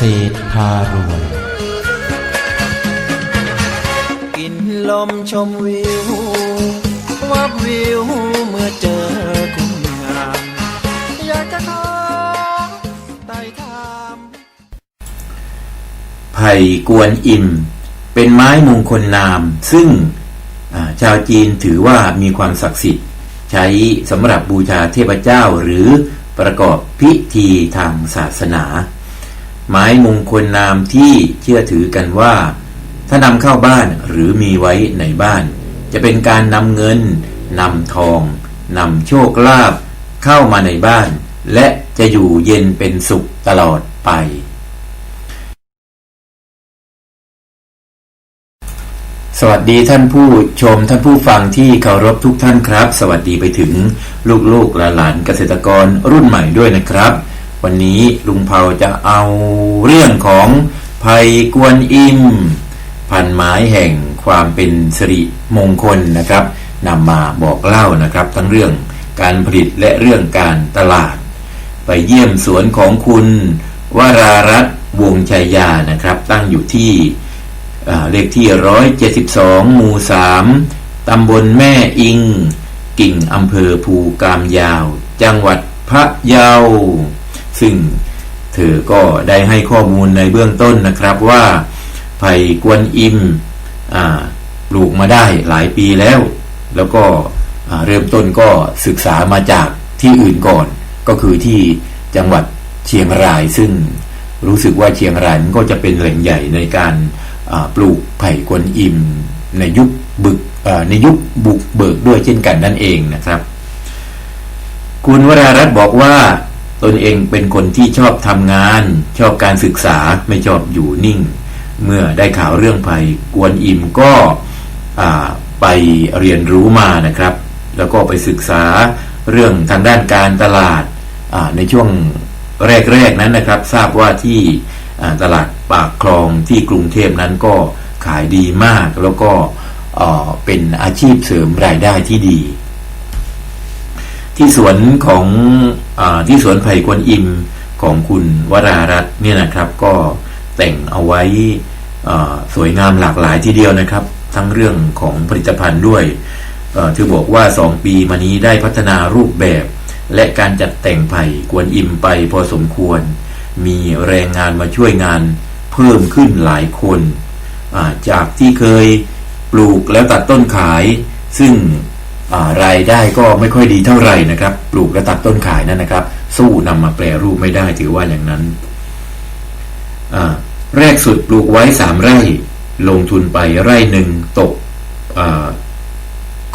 ษตรพารวย กินลมชมวิว วับวิวเมื่อเจอคุณงามอยากจะขอไต่ถามไผ่กวนอิมเป็นไม้มงคลนาม ซึ่งชาวจีนถือว่ามีความศักดิ์สิทธิ์ ใช้สำหรับบูชาเทพเจ้าหรือประกอบพิธีทางศาสนา ไม้มงคลนามที่เชื่อถือกันว่า ถ้านำเข้าบ้านหรือมีไว้ในบ้าน จะเป็นการนำเงินนำทองนำโชคลาภเข้ามาในบ้าน และจะอยู่เย็นเป็นสุขตลอดไป สวัสดีท่านผู้ชมท่านผู้ฟังที่เคารพทุกท่านครับ สวัสดีไปถึงลูกๆและหลานเกษตรกรรุ่นใหม่ด้วยนะครับ วันนี้ลุงเผาจะเอาเรื่องของภัยกวนอิม พันไม้แห่งความเป็นสิริมงคลนะครับนำมาบอกเล่านะครับ ทั้งเรื่องการผลิตและเรื่องการตลาด ไปเยี่ยมสวนของคุณวรารัตน์วงชัยยานะครับ ตั้งอยู่ที่เลขที่ 172 หมู่ 3 ตำบลแม่อิง กิ่งอำเภอภูกามยาว จังหวัดพระเยา ซึ่งเธอก็ได้ให้ข้อมูลในเบื้องต้นนะครับว่าไผ่กวนอิมปลูกมาได้หลายปีแล้ว แล้วก็เริ่มต้นก็ศึกษามาจากที่อื่นก่อน ก็คือที่จังหวัดเชียงราย ซึ่งรู้สึกว่าเชียงรายมันก็จะเป็นแหล่งใหญ่ในการปลูกไผ่กวนอิมในยุคบึกในยุคบุกเบิกด้วยเช่นกันนั่นเองนะครับ คุณวรารัตน์บอกว่า ตนเองเป็นคนที่ชอบทำงาน ชอบการศึกษาไม่ชอบอยู่นิ่ง เมื่อได้ข่าวเรื่องภัยกวนอิมก็ไปเรียนรู้มานะครับ แล้วก็ไปศึกษาเรื่องทางด้านการตลาดในช่วงแรกๆนั้นนะครับ ทราบว่าที่ตลาดปากคลองที่กรุงเทพนั้นก็ขายดีมาก แล้วก็เป็นอาชีพเสริมรายได้ที่ดี ที่สวนของอที่สวนไผ่กวนอิมของคุณวรารัตน์เนี่ยนะครับ ก็แต่งเอาไว้สวยงามหลากหลายทีเดียวนะครับ ทั้งเรื่องของผลิตภัณฑ์ด้วยเอ่อเธอบอกว่า 2 ปีมานี้ได้พัฒนารูปแบบ และการจัดแต่งไผ่กวนอิมไปพอสมควร มีแรงงานมาช่วยงานเพิ่มขึ้นหลายคน จากที่เคยปลูกแล้วตัดต้นขาย ซึ่ง รายได้ก็ไม่ค่อยดีเท่าไหร่นะครับ ปลูกและตัดต้นขายนั่นนะครับ สู้นำมาแปรรูปไม่ได้ถือว่าอย่างนั้น แรกสุดปลูกไว้สามไร่ ลงทุนไปไร่หนึ่งตกอ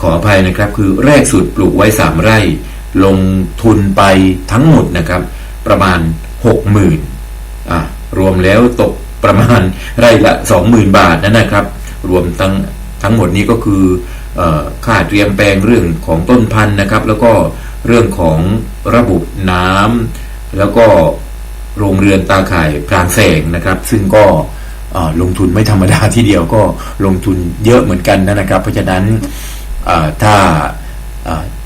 ขออภัยนะครับ คือแรกสุดปลูกไว้สามไร่ ลงทุนไปทั้งหมดนะครับ ประมาณหกหมื่นรวมแล้วตกประมาณไร่ละสองหมื่นบาทนั่นนะครับ รวมทั้งทั้งหมดนี้ก็คือ ค่าเตรียมแปลงเรื่องของต้นพันธุ์นะครับ แล้วก็เรื่องของระบบน้ำแล้วก็โรงเรือนตาข่ายพรางแสงนะครับ ซึ่งก็ลงทุนไม่ธรรมดาทีเดียวก็ลงทุนเยอะเหมือนกันนะครับ เพราะฉะนั้นถ้า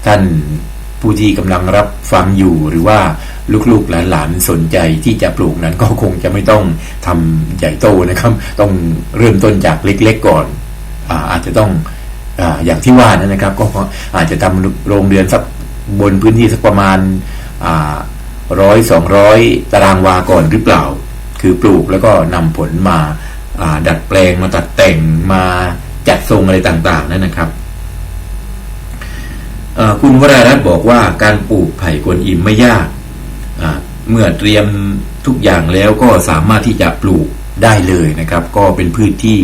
ท่านผู้ที่กำลังรับฟังอยู่หรือว่าลูกๆหลานๆสนใจที่จะปลูกนั้นก็คงจะไม่ต้องทำใหญ่โตนะครับ ต้องเริ่มต้นจากเล็กๆก่อนอาอาจจะต้อง ออย่างที่ว่านั้นนะครับ ก็อาจจะทำโรงเรือนสักบนพื้นที่สักประมาณร้อยสองร้อยตารางวาก่อนหรือเปล่า คือปลูกแล้วก็นำผลมาดัดแปลงมาตัดแต่งมาจัดทรงอะไรต่าง ๆ นั่นนะครับคุณวรารัตน์บอกว่าการปลูกไผ่กวนอิมไม่ยาก เมื่อเตรียมทุกอย่างแล้วก็สามารถที่จะปลูกได้เลยนะครับ ก็เป็นพืชที่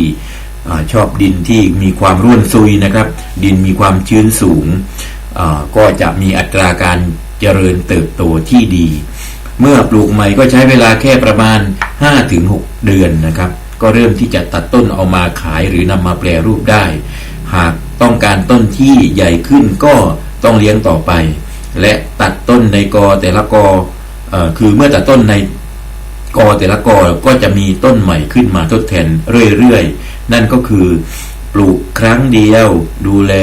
อชอบดินที่มีความร่วนซุยนะครับ ดินมีความชื้นสูง ก็จะมีอัตราการเจริญเติบโตที่ดี เมื่อปลูกใหม่ก็ใช้เวลาแค่ประมาณ 5-6 เดือนนะครับ ก็เริ่มที่จะตัดต้นเอามาขายหรือนำมาแปรรูปได้ หากต้องการต้นที่ใหญ่ขึ้นก็ต้องเลี้ยงต่อไป และตัดต้นในกอแต่ละกอเออคือเมื่อตัดต้นในกอแต่ละกอก็จะมีต้นใหม่ขึ้นมาทดแทนเรื่อยๆ นั่นก็คือปลูกครั้งเดียว ดูแล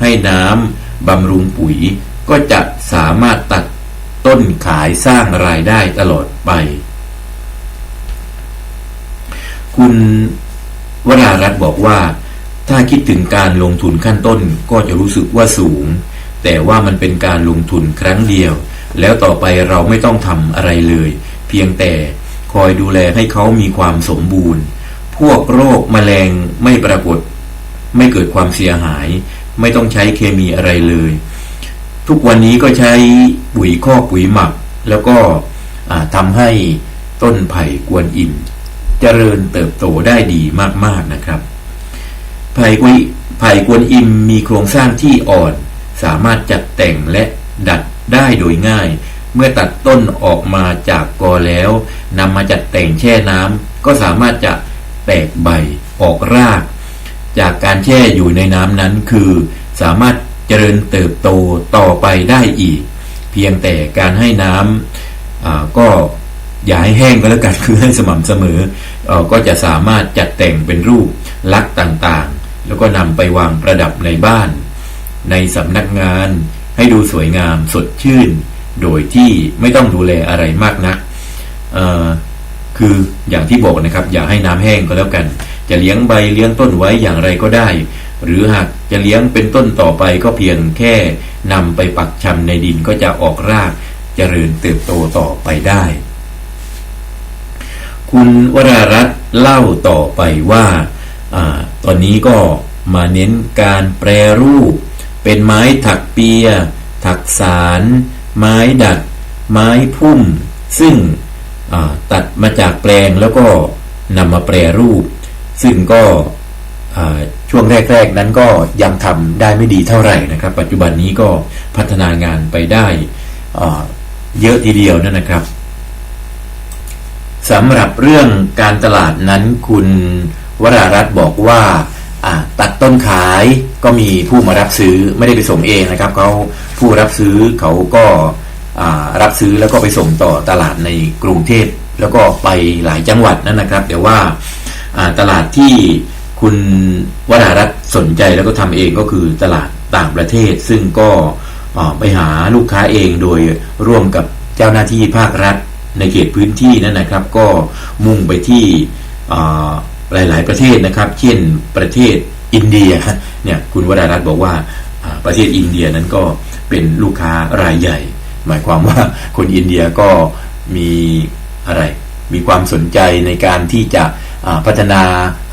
ให้น้ำบำรุงปุ๋ย ก็จะสามารถตัดต้นขายสร้างรายได้ตลอดไป คุณวรารัตน์บอกว่า ถ้าคิดถึงการลงทุนขั้นต้นก็จะรู้สึกว่าสูง แต่ว่ามันเป็นการลงทุนครั้งเดียว แล้วต่อไปเราไม่ต้องทำอะไรเลย เพียงแต่คอยดูแลให้เขามีความสมบูรณ์ พวกโรคแมลงไม่ปรากฏ ไม่เกิดความเสียหาย ไม่ต้องใช้เคมีอะไรเลย ทุกวันนี้ก็ใช้ปุ๋ยคอกปุ๋ยหมัก แล้วก็ทำให้ต้นไผ่กวนอิมเจริญเติบโตได้ดีมากๆนะครับ ไผ่กวยไผ่กวนอิมมีโครงสร้างที่อ่อน สามารถจัดแต่งและดัดได้โดยง่าย เมื่อตัดต้นออกมาจากกอแล้วนำมาจัดแต่งแช่น้ำก็สามารถจะ แตกใบออกราก จากการแช่อยู่ในน้ำนั้นคือสามารถเจริญเติบโตต่อไปได้อีก เพียงแต่การให้น้ำก็อย่าให้แห้งก็แล้วกันคือให้สม่ำเสมออก็จะสามารถจัดแต่งเป็นรูปลักษณ์ต่างๆ แล้วก็นำไปวางประดับในบ้าน ในสำนักงานให้ดูสวยงามสดชื่น โดยที่ไม่ต้องดูแลอะไรมากนัก คืออย่างที่บอกนะครับ อย่าให้น้ำแห้งก็แล้วกัน จะเลี้ยงใบเลี้ยงต้นไว้อย่างไรก็ได้ หรือหากจะเลี้ยงเป็นต้นต่อไปก็เพียงแค่นำไปปักชำในดินก็จะออกรากเจริญเติบโตต่อไปได้ คุณวรารัตน์เล่าต่อไปว่าอตอนนี้ก็มาเน้นการแปรรูป เป็นไม้ถักเปีย ถักสาร ไม้ดัด ไม้พุ่ม ซึ่ง ตัดมาจากแปลงแล้วก็นำมาแปรรูป ซึ่งก็ช่วงแรก ๆ นั้นก็ยังทำได้ไม่ดีเท่าไหร่นะครับ ปัจจุบันนี้ก็พัฒนางานไปได้เยอะทีเดียวนั่นนะครับสำหรับเรื่องการตลาดนั้นคุณวรารัตน์บอกว่าตัดต้นขายก็มีผู้มารับซื้อไม่ได้ไปส่งเองนะครับเขาผู้รับซื้อเขาก็ รับซื้อแล้วก็ไปส่งต่อตลาดในกรุงเทพแล้วก็ไปหลายจังหวัดนั่นนะครับ แต่ว่าอ่าตลาดที่คุณวรารัตสนใจแล้วก็ทำเองก็คือตลาดต่างประเทศ ซึ่งก็ไปหาลูกค้าเองโดยร่วมกับเจ้าหน้าที่ภาครัฐในเขตพื้นที่นั้นนะครับ ก็มุ่งไปที่อ่าหลาย ๆ ประเทศนะครับ เช่นประเทศอินเดียเนี่ยคุณวรารัตบอกว่าประเทศอินเดียนั้นก็เป็นลูกค้ารายใหญ่ หมายความว่าคนอินเดียก็มีอะไร มีความสนใจในการที่จะพัฒนา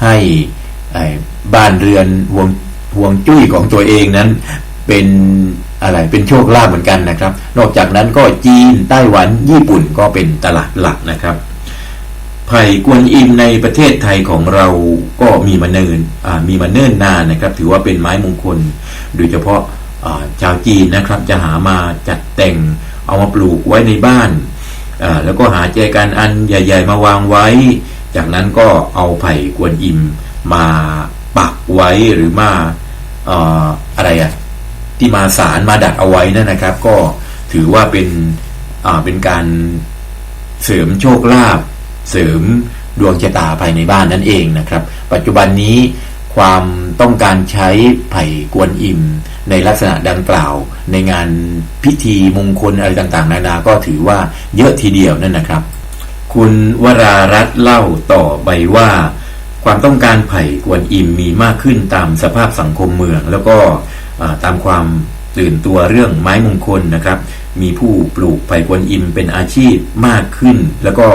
ให้บ้านเรือนห่วงห่วงจุ้ยของตัวเองนั้นเป็นอะไรเป็นโชคลาภเหมือนกันนะครับ นอกจากนั้นก็จีนไต้หวันญี่ปุ่นก็เป็นตลาดหลักนะครับไผ่กวนอิมในประเทศไทยของเราก็มีมาเนินมีมาเนิ่นนานนะครับ ถือว่าเป็นไม้มงคล โดยเฉพาะ ชาวจีนนะครับ จะหามาจัดแต่งเอามาปลูกไว้ในบ้าน แล้วก็หาแจกันอันใหญ่ ๆ มาวางไว้ จากนั้นก็เอาไผ่กวนอิมมาปักไว้หรือมาออะไรอะที่มาสารมาดัดเอาไว้นั่นนะครับ ก็ถือว่าเป็นเป็นการเสริมโชคลาภเสริมดวงชะตาภายในบ้านนั่นเองนะครับ ปัจจุบันนี้ ความต้องการใช้ไผ่กวนอิมในลักษณะดังกล่าว ในงานพิธีมงคลอะไรต่าง ๆ นานาก็ถือว่าเยอะทีเดียวนั่นนะครับ คุณวรารัตเล่าต่อไปว่า ความต้องการไผ่กวนอิมมีมากขึ้นตามสภาพสังคมเมือง แล้วก็ตามความตื่นตัวเรื่องไม้มงคลนะครับ มีผู้ปลูกไผ่กวนอิมเป็นอาชีพมากขึ้น แล้วก็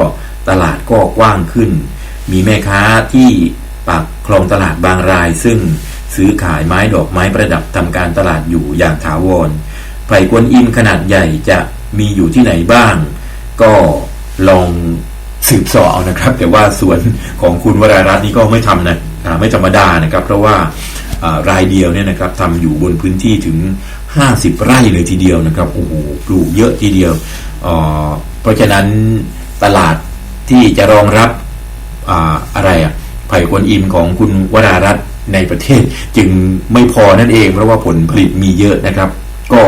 ตลาดก็กว้างขึ้น มีแม่ค้าที่ ปากคลองตลาดบางรายซึ่งซื้อขายไม้ดอกไม้ประดับทำการตลาดอยู่อย่างถาวรไผ่กวนอิมขนาดใหญ่จะมีอยู่ที่ไหนบ้าง ก็ลองสืบสอเอานะครับ แต่ว่าสวนของคุณวรารัตน์นี่ก็ไม่ทำนะไม่ธรรมดานะครับ เพราะว่ารายเดียวเนี่ยนะครับทำอยู่บนพื้นที่ถึง 50 ไร่เลยทีเดียวนะครับโอ้โหปลูกเยอะทีเดียวเพราะฉะนั้นตลาดที่จะรองรับออะไรอะ ไผ่กวนอิมของคุณวรารัตน์ในประเทศ จึงไม่พอนั่นเอง เพราะว่าผลผลิตมีเยอะนะครับ ก็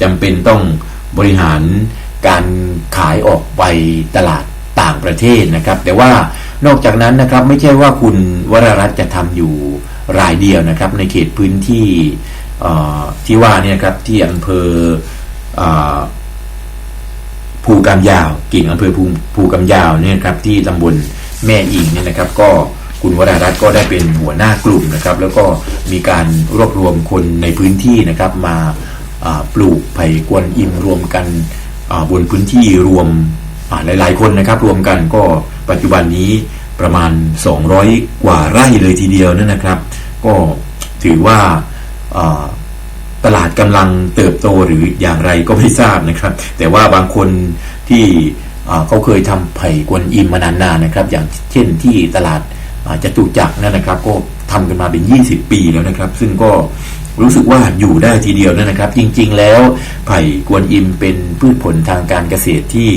จำเป็นต้องบริหารการขายออกไปตลาดต่างประเทศนะครับ แต่ว่านอกจากนั้นนะครับไม่ใช่ว่าคุณวรารัตน์จะทำอยู่รายเดียวนะครับ ในเขตพื้นที่ที่ว่าเนี่ยครับที่อำเภอเอ่อภูกำยาว กิ่งอำเภอภูภูกำยาวเนี่ยครับที่ตำบลแม่อิงเนี่ยนะครับ ก็ คุณวรารัตน์ก็ได้เป็นหัวหน้ากลุ่มนะครับ แล้วก็มีการรวบรวมคนในพื้นที่นะครับมาปลูกไผ่กวนอิมรวมกันบนพื้นที่รวมอ่าหลาย ๆ คนนะครับ รวมกันก็ปัจจุบันนี้ประมาณ 200 กว่าไร่เลยทีเดียวนั่นนะครับ ก็ถือว่าตลาดกำลังเติบโตหรืออย่างไรก็ไม่ทราบนะครับ แต่ว่าบางคนที่เขาเคยทำไผ่กวนอิมมานานๆนะครับ อย่างเช่นที่ตลาด จตุจักรนั่นนะครับ ก็ทำกันมาเป็น 20 ปีแล้วนะครับ ซึ่งก็รู้สึกว่าอยู่ได้ทีเดียวนะครับ จริง ๆ แล้วไผ่กวนอิมเป็นพืชผลทางการเกษตรที่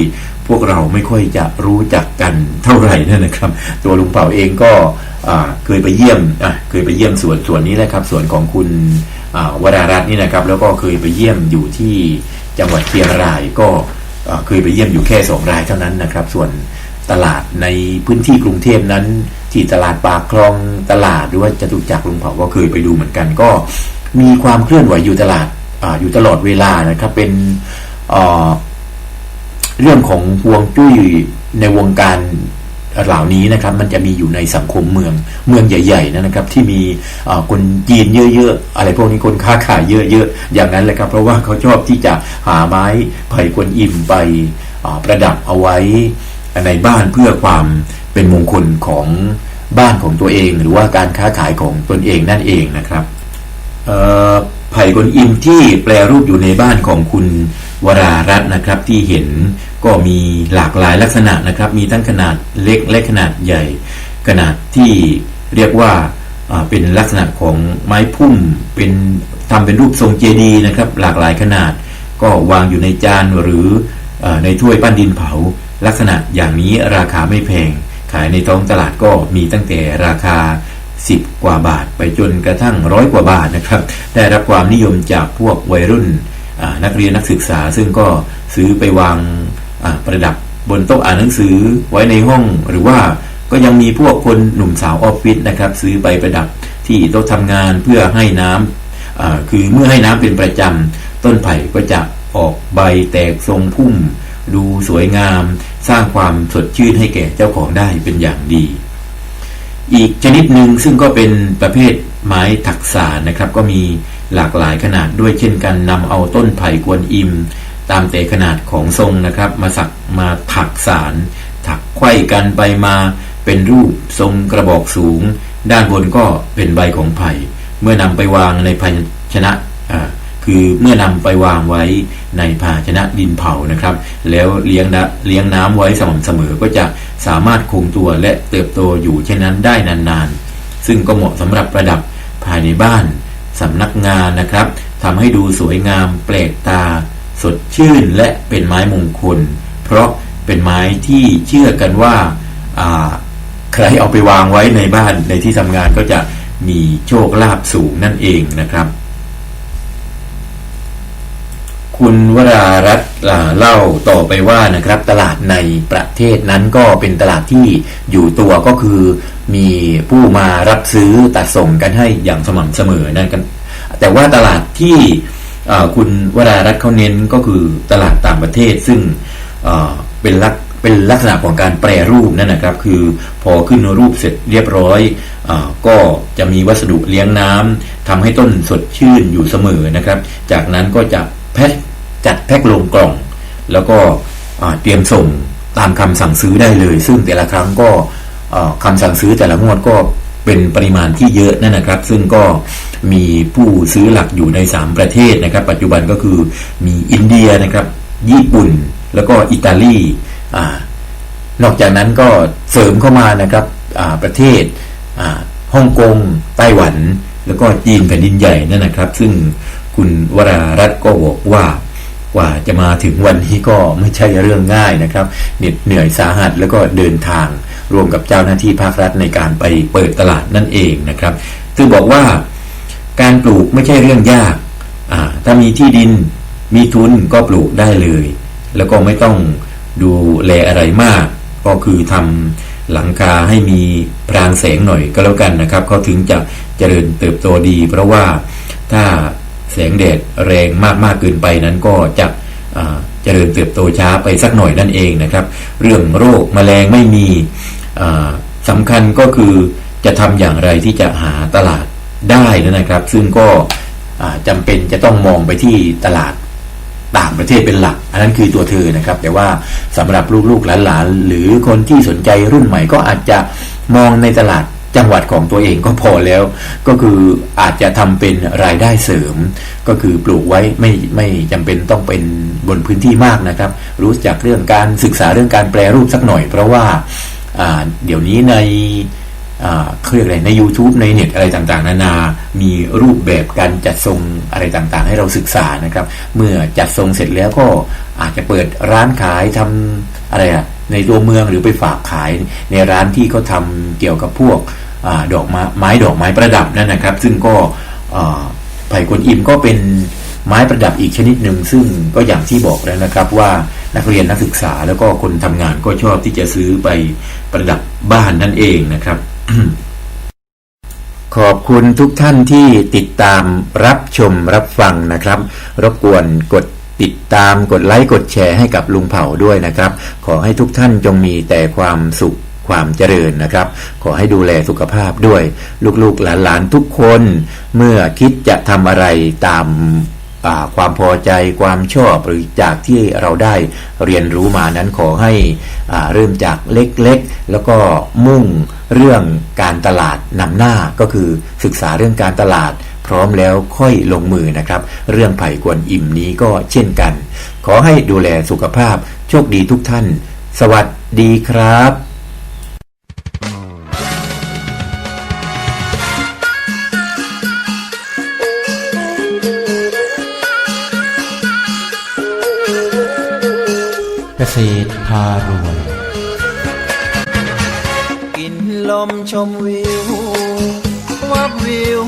พวกเราไม่ค่อยจะรู้จักกันเท่าไหร่นั่นนะครับ ตัวลุงเป่าเองก็เคยไปเยี่ยมเคยไปเยี่ยมสวนสวนนี้แหละครับสวนของคุณอ่าวรารัตน์นี่นะครับ แล้วก็เคยไปเยี่ยมอยู่ที่จังหวัดเชียงรายก็เคยไปเยี่ยมอยู่แค่สองรายเท่านั้นนะครับ ส่วนตลาดในพื้นที่กรุงเทพนั้น ที่ตลาดปากคลองตลาดหรือว่าจตุจักรลุงเผาก็เคยไปดูเหมือนกัน ก็มีความเคลื่อนไหวอยู่ตลาดออยู่ตลอดเวลานะครับ เป็นเรื่องของฮวงจุ้ยในวงการเหล่านี้นะครับ มันจะมีอยู่ในสังคมเมืองเมืองใหญ่ ๆ นะครับ ที่มีคนจีนเยอะๆอะไรพวกนี้คนค้าขายเยอะๆอย่างนั้นแหละครับ เพราะว่าเขาชอบที่จะหาไม้ไผ่กวนอิมไปประดับเอาไว้ในบ้านเพื่อความ เป็นมงคลของบ้านของตัวเอง หรือว่าการค้าขายของตนเองนั่นเองนะครับไผ่กวนอิมที่แปลรูปอยู่ในบ้านของคุณวรารัตน์นะครับที่เห็นก็มีหลากหลายลักษณะนะครับ มีทั้งขนาดเล็กและขนาดใหญ่ ขนาดที่เรียกว่าเป็นลักษณะของไม้พุ่มเป็นทำเป็นรูปทรงเจดีย์นะครับ หลากหลายขนาด ก็วางอยู่ในจานหรืออในถ้วยปั้นดินเผาลักษณะอย่างนี้ราคาไม่แพง ขายในท้องตลาดก็มีตั้งแต่ราคา 10 กว่าบาทไปจนกระทั่งร้อยกว่าบาทนะครับ ได้รับความนิยมจากพวกวัยรุ่นนักเรียนนักศึกษา ซึ่งก็ซื้อไปวางประดับบนโต๊ะอ่านหนังสือไว้ในห้อง หรือว่าก็ยังมีพวกคนหนุ่มสาวออฟฟิศนะครับ ซื้อไปประดับที่โต๊ะทำงานเพื่อให้น้ำคือเมื่อให้น้ำเป็นประจำต้นไผ่ก็จะออกใบแตกทรงพุ่ม ดูสวยงาม สร้างความสดชื่นให้แก่เจ้าของได้เป็นอย่างดี อีกชนิดหนึ่งซึ่งก็เป็นประเภทไม้ถักสารนะครับ ก็มีหลากหลายขนาดด้วยเช่นกันนำเอาต้นไผ่กวนอิม ตามแต่ขนาดของทรงนะครับ มาสักมาถักสาร ถักไขว้กันไปมาเป็นรูปทรงกระบอกสูง ด้านบนก็เป็นใบของไผ่ เมื่อนำไปวางในภาชนะอ่าคือเมื่อนำไปวางไว้ ในภาชนะดินเผานะครับ แล้วเลี้ยงนะเลี้ยงน้ำไว้สม่ำเสมอก็จะสามารถคงตัวและเติบโตอยู่เช่นนั้นได้นานๆ ซึ่งก็เหมาะสำหรับประดับภายในบ้านสำนักงานนะครับทำให้ดูสวยงามแปลกตา สดชื่นและเป็นไม้มงคล เพราะเป็นไม้ที่เชื่อกันว่าอ่าใครเอาไปวางไว้ในบ้านในที่ทำงานก็จะมีโชคลาภสูงนั่นเองนะครับ คุณวรารัตน์เล่าต่อไปว่านะครับตลาดในประเทศนั้นก็เป็นตลาดที่อยู่ตัวก็คือมีผู้มารับซื้อตัดส่งกันให้อย่างสม่ำเสมอนั่นกันแต่ว่าตลาดที่คุณวรารัตน์เขาเน้นก็คือตลาดต่างประเทศ ซึ่งเป็นลักเป็นลักษณะของการแปรรูปนั่นนะครับ คือพอขึ้นรูปเสร็จเรียบร้อยอก็จะมีวัสดุเลี้ยงน้ำทำให้ต้นสดชื่นอยู่เสมอนะครับ จากนั้นก็จะ แพ็คจัดแพ็คลงกล่อง แล้วก็เตรียมส่งตามคำสั่งซื้อได้เลย ซึ่งแต่ละครั้งก็อ่าคำสั่งซื้อแต่ละงวดก็เป็นปริมาณที่เยอะนั่นนะครับ ซึ่งก็มีผู้ซื้อหลักอยู่ใน 3 ประเทศนะครับ ปัจจุบันก็คือมีอินเดียนะครับ ญี่ปุ่นแล้วก็อิตาลีอนอกจากนั้นก็เสริมเข้ามานะครับประเทศฮ่องกงไต้หวัน แล้วก็จีนแผ่นดินใหญ่นั่นนะครับ ซึ่ง คุณวรารัตน์ก็บอกว่ากว่าจะมาถึงวันนี้ก็ไม่ใช่เรื่องง่ายนะครับเหน็ดเหนื่อยสาหัสแล้วก็เดินทางรวมกับเจ้าหน้าที่ภาครัฐในการไปเปิดตลาดนั่นเองนะครับ ซึ่งบอกว่าการปลูกไม่ใช่เรื่องยากถ้ามีที่ดินมีทุนก็ปลูกได้เลย แล้วก็ไม่ต้องดูแลอะไรมาก ก็คือทำหลังคาให้มีพรางแสงหน่อยก็แล้วกันนะครับเขาถึงจะเจริญเติบโตดี เพราะว่าถ้า แสงแดดแรงมากมากเกินไปนั้นก็จะเจริญเติบโตช้าไปสักหน่อยนั่นเองนะครับ เรื่องโรคแมลงไม่มีอ่าสำคัญก็คือจะทำอย่างไรที่จะหาตลาดได้นะครับ ซึ่งก็อ่าจำเป็นจะต้องมองไปที่ตลาดต่างประเทศเป็นหลัก อันนั้นคือตัวเธอนะครับ แต่ว่าสำหรับลูกๆหลานๆหรือคนที่สนใจรุ่นใหม่ก็อาจจะมองในตลาด จังหวัดของตัวเองก็พอแล้ว ก็คืออาจจะทำเป็นรายได้เสริม ก็คือปลูกไว้ไม่ไม่จำเป็นต้องเป็นบนพื้นที่มากนะครับ รู้จักเรื่องการศึกษาเรื่องการแปลรูปสักหน่อย เพราะว่าเดี๋ยวนี้ในอ่าเขาเรียกอะไรใน YouTube ในเน็ตอะไรต่างๆ นานา มีรูปแบบการจัดทรงอะไรต่างๆ ให้เราศึกษานะครับ เมื่อจัดทรงเสร็จแล้วก็อาจจะเปิดร้านขายทำอะไรอะในตัวเมืองหรือไปฝากขายในร้านที่เขาทำเกี่ยวกับพวก ดอกไม้ไม้ดอกไม้ประดับนั่นนะครับ ซึ่งก็ไผ่กวนอิมก็เป็นไม้ประดับอีกชนิดหนึ่งซึ่งก็อย่างที่บอกแล้วนะครับว่านักเรียนนักศึกษาแล้วก็คนทำงานก็ชอบที่จะซื้อไปประดับบ้านนั่นเองนะครับ ขอบคุณทุกท่านที่ติดตามรับชมรับฟังนะครับ รบกวนกดติดตามกดไลค์กดแชร์ให้กับลุงเผ่าด้วยนะครับ ขอให้ทุกท่านจงมีแต่ความสุข ความเจริญนะครับ ขอให้ดูแลสุขภาพด้วย ลูกๆหลานๆทุกคน เมื่อคิดจะทำอะไรตามาความพอใจความชอบหรือจากที่เราได้เรียนรู้มานั้นขอให้เริ่มจากเล็กๆ แล้วก็มุ่งเรื่องการตลาดนำหน้าก็คือศึกษาเรื่องการตลาด พร้อมแล้วค่อยลงมือนะครับ เรื่องไผ่กวนอิ่มนี้ก็เช่นกัน ขอให้ดูแลสุขภาพโชคดีทุกท่าน สวัสดีครับ ษตรพารวยกินลมชมวิว วับวิว